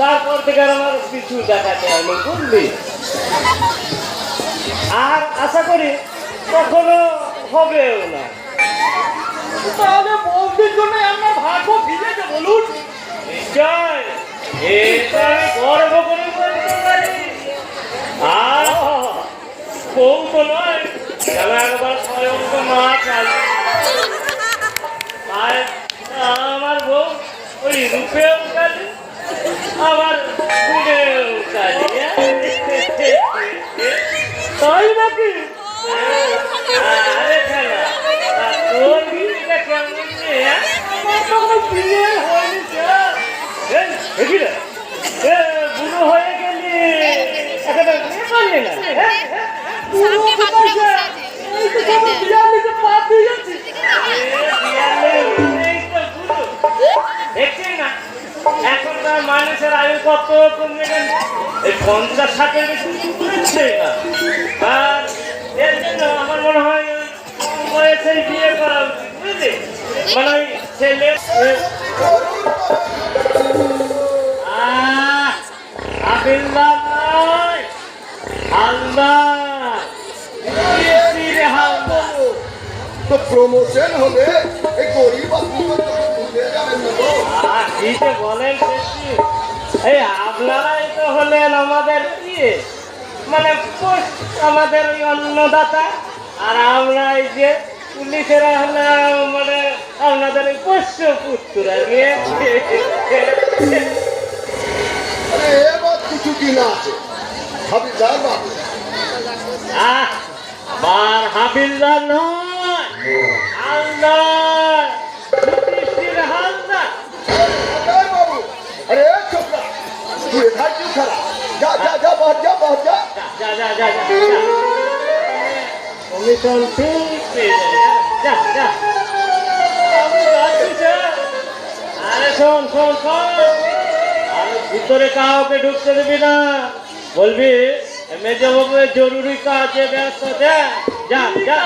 তারপর থেকে আমার কিছু দেখাতে বুঝলি আর আশা করি কখনো হবেও না তাহলে বৌদির জন্য আমার ভাগ্য ভিজেছে বলুন আমি গর্ব করে তাই নাকি এই পঞ্চাশ ষাটের বেশি উঠছে না আর এর জন্য আমার মনে হয় কম বিয়ে করা উচিত বুঝলি? মানে ছেলে তো প্রমোশন হলে এই গরিব আপনার ভুলে যাবেন না গো। আহ, কি যে বলেন? এই আপনারাই তো হলেন আমাদের ইয়ে মানে আমাদের ওই অন্নদাতা। আর আমরা এই যে পুলিশেরা হলাম মানে আপনাদের ওই পোষ্য পুত্রা এবার কিছু দিন আছে? হাবিদার বাবু। আহ, বার হাবিলদার নয় হালদার আরে শোন ভিতরে কাউকে ঢুকতে দিবি না বলবি জরুরি কাজে ব্যস্ত যা যা যা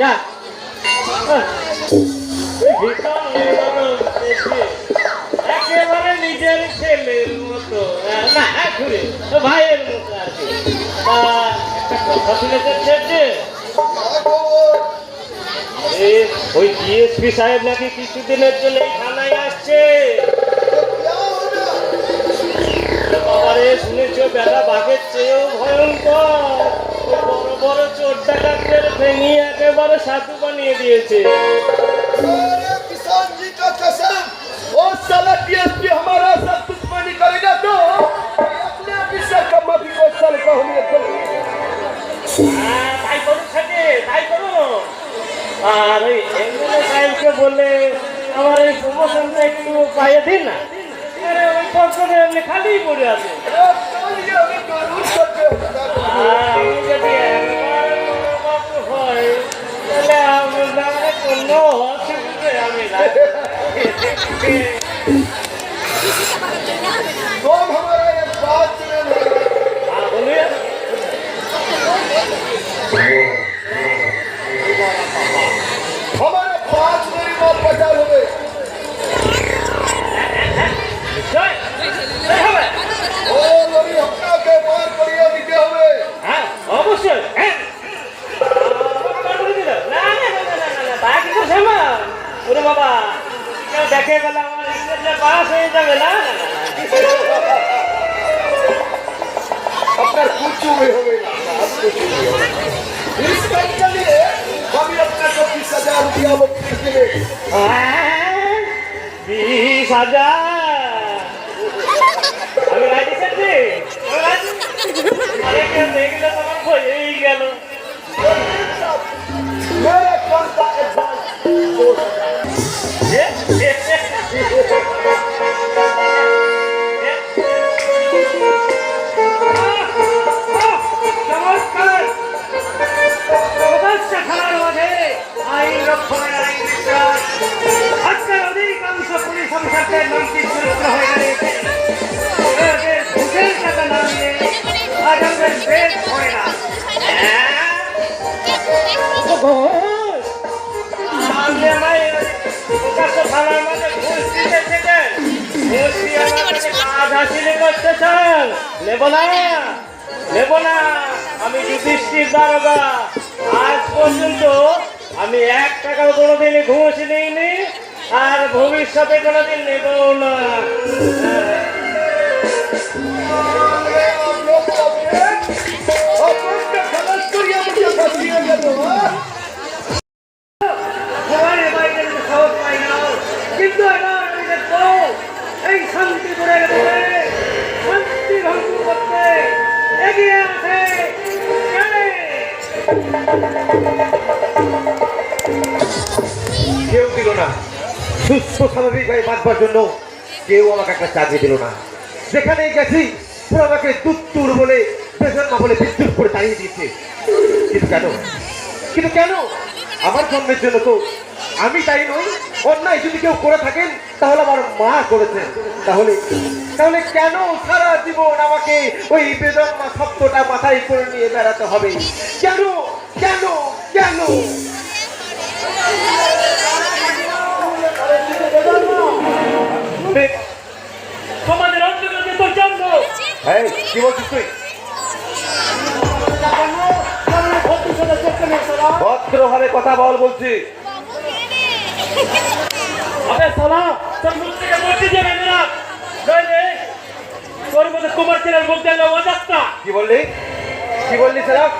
যা একেবারে নিজের ছেলের মতো না ভাইয়ের মতো আর আসে ওই ডিএসপি সাহেব নাকি কিছুদিনের জন্য এই থানায় আসছে। শুনেছ, বেলা বাঘের চেয়েও ভয়ঙ্কর। বড় বড় চোর ডাকাতদের ভেঙে একেবারে সাধু বানিয়ে দিয়েছে। ও সালা ডিএসপি আমার আর ওই এমএলএ সাহেবকে আমার এই প্রমোশনটা একটু পাইয়ে দিন না। খালি পড়ে আছে। আমি ಎಲೆಗಲ್ಲ ಬಾಸೆ ಇದ್ದಾಗಲ್ಲ अपना कुछ भी हो गया। इसके चलिए हम अपना छब्बीस हज़ार रुपया वो किस के लिए। हाँ, बीस हज़ार अरे राज़ी सर जी अरे क्या देख लो तो हमको यही क्या लो। मेरे कौन सा एडवांस ये ये নেব না নেব না। আমি যুধিষ্ঠির দারোগা। আজ পর্যন্ত আমি এক টাকাও কোনোদিনই ঘুষ নিইনি, আর ভবিষ্যতে কোনোদিন নেব না। आप কেউ দিল না। সুস্থ স্বাভাবিকভাবে বাঁচবার জন্য কেউ আমাকে একটা চাকরি দিল না। যেখানে গেছি পুরো আমাকে দুত্তুর বলে বেজন্মা বলে বিদ্যুৎ করে তাড়িয়ে দিয়েছে। কিন্তু কেন? কিন্তু কেন? আমার জন্মের জন্য তো আমি তাই নই। অন্যায় যদি কেউ করে থাকেন, তাহলে আমার মা করেছেন। তাহলে তাহলে কেন সারা জীবন আমাকে ওই বেদন্মা শব্দটা মাথায় করে নিয়ে বেড়াতে হবে? কেন? কেন? কেন? সমাজের অন্তর্গত তোর জন্ম এই কি বলছিস তুই? ভদ্রভাবে কথা বল বলছি। আবে সালা তোর মুখ থেকে যাবে না নইলে তোর মধ্যে কুমার ছেলের মুখ অজাস্তা কি বললি? কি বললি স্যার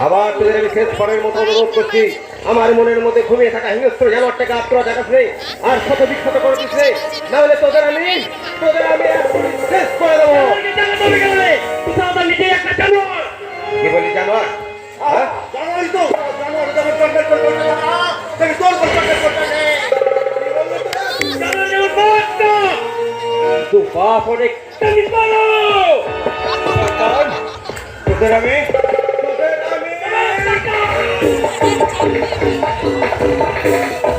আবার তোদের আমি শেষ পরের মতো অনুরোধ করছি। আমার মনের মধ্যে ঘুমিয়ে থাকা হিংস্র জানোয়ারটাকে আত্মরা জাগাস রে আর ক্ষত বিক্ষত করে দিস রে না হলে তোদের আমি তোদের আমি শেষ করে দেবো। কি বললি জানোয়ার? হ্যাঁ? তো। নেই বাপ অনেক বলো তোদের আমি Thank you.